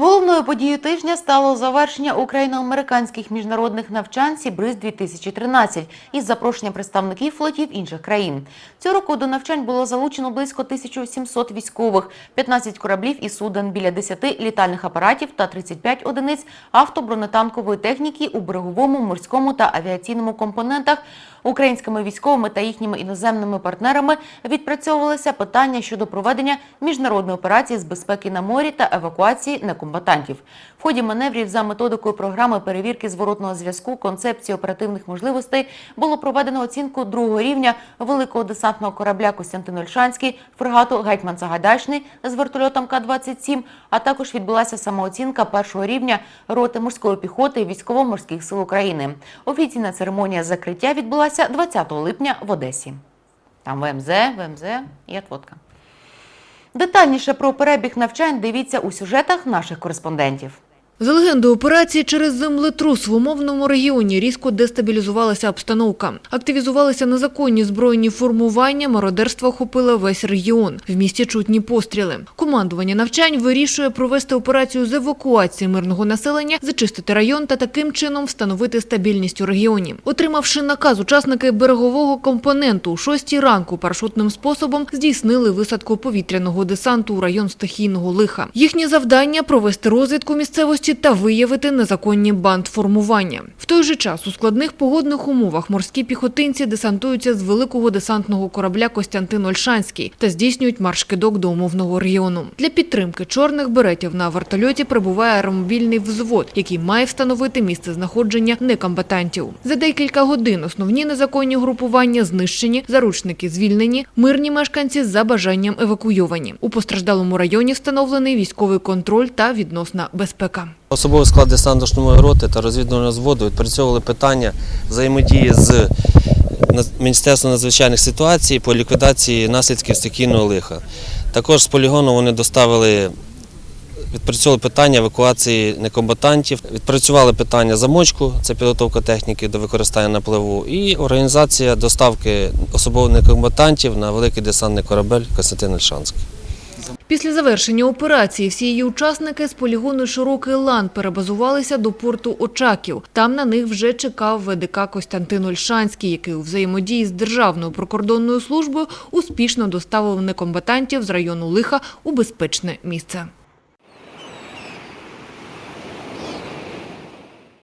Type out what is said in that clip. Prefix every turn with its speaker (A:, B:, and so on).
A: Головною подією тижня стало завершення україно-американських міжнародних навчань Сібриз 2013 із запрошенням представників флотів інших країн. Цього року до навчань було залучено близько 1700 військових, 15 кораблів і суден, біля 10 літальних апаратів та 35 одиниць автобронетанкової техніки у береговому, морському та авіаційному компонентах. Українськими військовими та їхніми іноземними партнерами відпрацьовувалися питання щодо проведення міжнародної операції з безпеки на морі та евакуації некомбатантів. В ході маневрів за методикою програми перевірки зворотного зв'язку концепції оперативних можливостей було проведено оцінку другого рівня великого десантного корабля Костянтин Ольшанський, фрегату Гетьман Сагайдачний з вертольотом К-27, а також відбулася самооцінка першого рівня роти морської піхоти військово-морських сил України. Офіційна церемонія закриття відбулася 20 липня в Одесі. Там ВМЗ, ВМЗ і отводка. Детальніше про перебіг навчань дивіться у сюжетах наших кореспондентів.
B: За легендою операції через землетрус в умовному регіоні різко дестабілізувалася обстановка. Активізувалися незаконні збройні формування, мародерство охопило весь регіон. В місті чутні постріли. Командування навчань вирішує провести операцію з евакуації мирного населення, зачистити район та таким чином встановити стабільність у регіоні. Отримавши наказ, учасники берегового компоненту у шостій ранку парашутним способом здійснили висадку повітряного десанту у район стихійного лиха. Їхнє завдання провести розвідку місцевості та виявити незаконні бандформування. В той же час у складних погодних умовах морські піхотинці десантуються з великого десантного корабля Костянтин Ольшанський та здійснюють марш-кидок до умовного регіону. Для підтримки чорних беретів на вертольоті прибуває аеромобільний взвод, який має встановити місце знаходження некомбатантів. За декілька годин основні незаконні групування знищені, заручники звільнені, мирні мешканці за бажанням евакуйовані. У постраждалому районі встановлений військовий контроль та відносна безпека.
C: Особовий склад десантно-штурмової роти та розвідувального зводу відпрацьовували питання взаємодії з Міністерством надзвичайних ситуацій по ліквідації наслідків стихійного лиха. Також з полігону вони доставили, відпрацьовували питання евакуації некомбатантів, відпрацювали питання замочку, це підготовка техніки до використання на пливу, і організація доставки особових некомбатантів на великий десантний корабель Костянтин Ольшанський.
B: Після завершення операції всі її учасники з полігону «Широкий лан» перебазувалися до порту Очаків. Там на них вже чекав ВДК Костянтин Ольшанський, який у взаємодії з Державною прикордонною службою успішно доставив некомбатантів з району Лиха у безпечне місце.